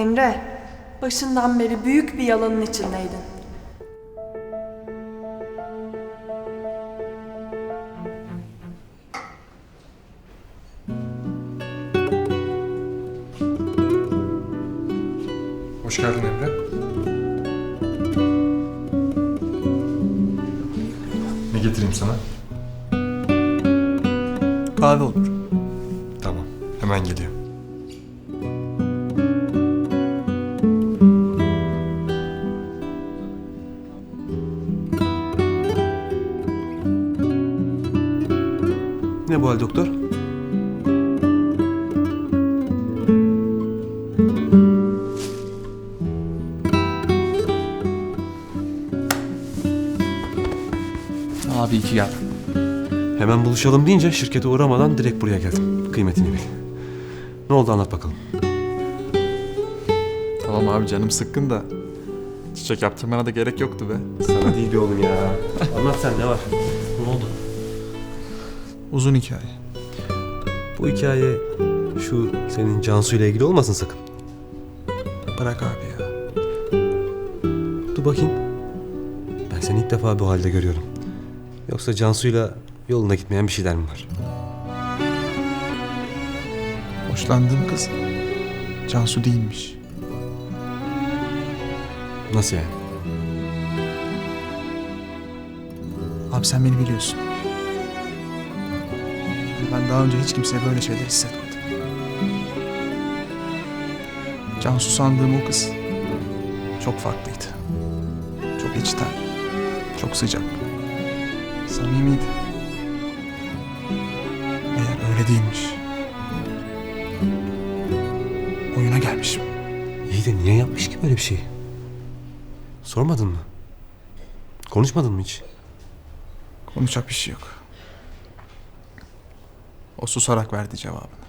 Emre, başından beri büyük bir yalanın içindeydin. Hoş geldin Emre. Ne getireyim sana? Kahve olur. Tamam, hemen geliyor. Ne bu hal doktor? Abi iki gel. Hemen buluşalım deyince şirkete uğramadan direkt buraya geldim. Kıymetini bil. Ne oldu anlat bakalım. Tamam abi canım sıkkın da. Çiçek yaptırmana da gerek yoktu be. Sana değil bir oğlum ya. Anlat sen ne var? Ne oldu? Uzun hikaye. Bu hikaye şu senin Cansu ile ilgili olmasın sakın. Bırak abi ya. Dur bakayım. Ben seni ilk defa bu halde görüyorum. Yoksa Cansu'yla yoluna gitmeyen bir şeyler mi var? Hoşlandığım kız Cansu değilmiş. Nasıl yani? Abi sen beni biliyorsun. Ben daha önce hiç kimseye böyle şeyler hissetmedim. Cansu sandığım o kız çok farklıydı. Çok içten, çok sıcak, samimiydi. Eğer öyle değilmiş, oyuna gelmişim. İyi de niye yapmış ki böyle bir şey? Sormadın mı? Konuşmadın mı hiç? Konuşacak bir şey yok. O susarak verdi cevabı.